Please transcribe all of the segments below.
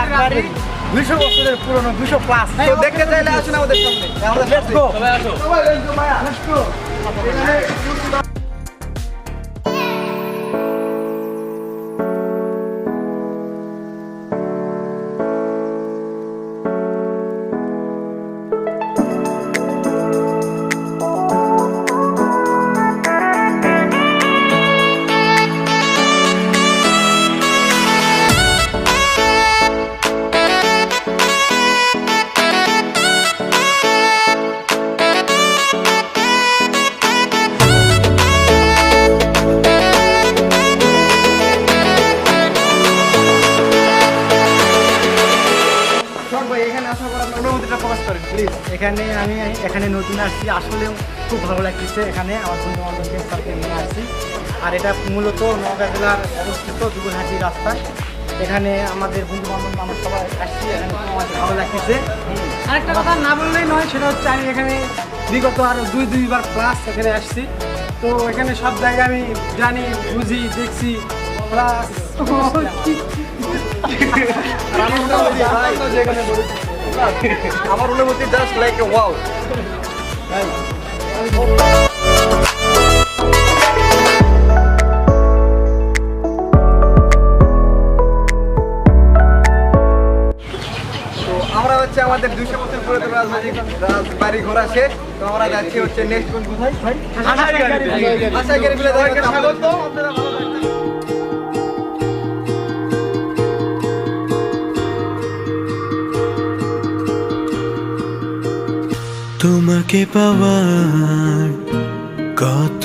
রাজবাড়ি দুইশো বছরের পুরনো দুইশো প্লাস তো দেখতে চাইলে আসুন আমাদের সামনে আমাদের লেটস গো সবাই আসো সবাই লেটস গো মায়া লেটস শখ এখানে আসার পর আপনার অনুভূতিটা প্রকাশ করেন, please। এখানে আমি এখানে নতুন আসছি। আসলেও খুব ভালো লাগতেছে এখানে আমার বন্ধু বান্ধবকে সাথে নিয়ে আসছি। আর এটা মূলত নওগাঁ জেলার অবস্থিত দুগুনহাটি রাস্তায় এখানে আমাদের বন্ধু বান্ধব আমরা সবাই আসছি এখানে আমাদের ভালো লাগতেছে। আরেকটা কথা না বললেই নয় সেটা হচ্ছে আমি এখানে বিগত আরও দুই দুইবার প্লাস এখানে আসছি। তো এখানে সব জায়গায় আমি জানি বুঝি দেখছি প্লাস আমার অনুভূতি, জাস্ট লাইক ওয়াও তো আমরা হচ্ছে আমাদের দুশো বছর পুরাতন রাজবাড়ি রাজবাড়ি ঘোরা শেষ তো আমরা যাচ্ছি হচ্ছে নেক্সট কোথায় আশা করি স্বাগত। তোমাকে পাওয়ার কত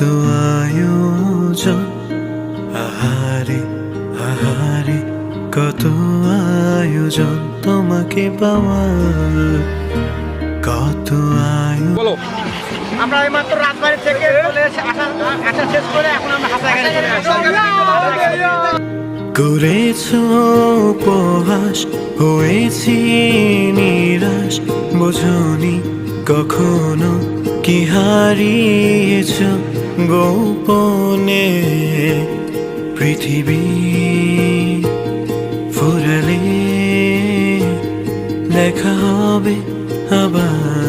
আয়োজন? আহারে আহারে কত আয়োজন তোমাকে পাওয়ার কত আয়োজন? আমরা এই মাত্র রাজবাড়ি থেকে চলে আসা আসা শেষ করে এখন আমরা হাসাগাড়ি চলে আসছি। করেছ উপহাস হয়েছি নিরাশ বোঝনি কখনো কি হারিয়েছ গোপনে? পৃথিবী ফুরালে দেখা হবে আবার।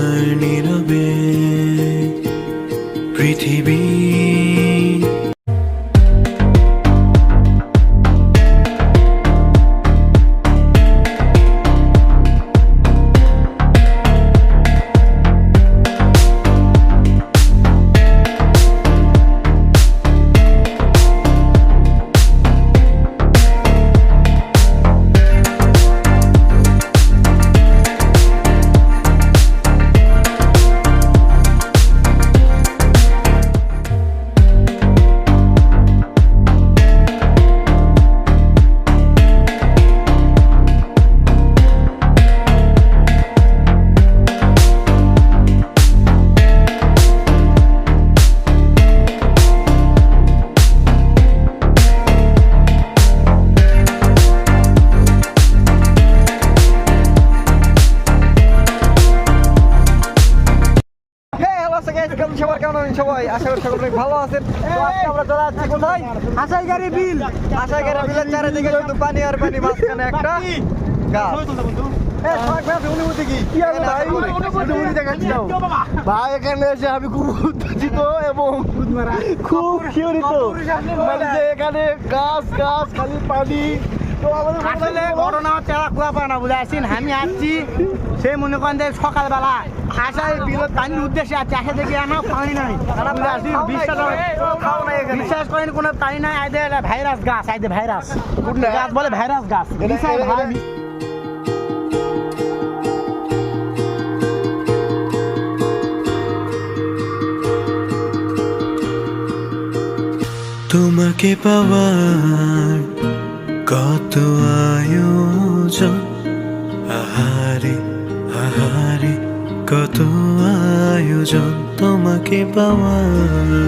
গাইস কেমন সবার কেমন আছেন সবাই? আশা করি সকলে ভালো আছেন। তো আজকে আমরা চলে যাচ্ছি কোথায়? হাসাইগাড়ি বিল। আশাকের বিলের চারিদিকে শুধু পানি আর পানি মাঝখানে একটা গাছ। ভাই, এখানে এসে আমি খুব উত্তেজিত এবং খুব শিহরিত মানে এখানে গাছ গাছ খালি পানি। তো আমাদের ঘটনা হচ্ছে কুয়া পায় না বুঝে আসছেন আমি আসছি সেই মনে করেন যে সকালবেলা আসায় বিলত পানির উদ্দেশ্যে আছে আসে দেখি আমার পানি নাই। বিশ্বাস করেন কোনো পানি নাই আইদে ভাইরাস গাছ আইদে ভাইরাস। গাছ বলে ভাইরাস গাছ তোমাকে পাওয়ার কত আয়োজন? কত আয়োজন তোমাকে পাওয়ার?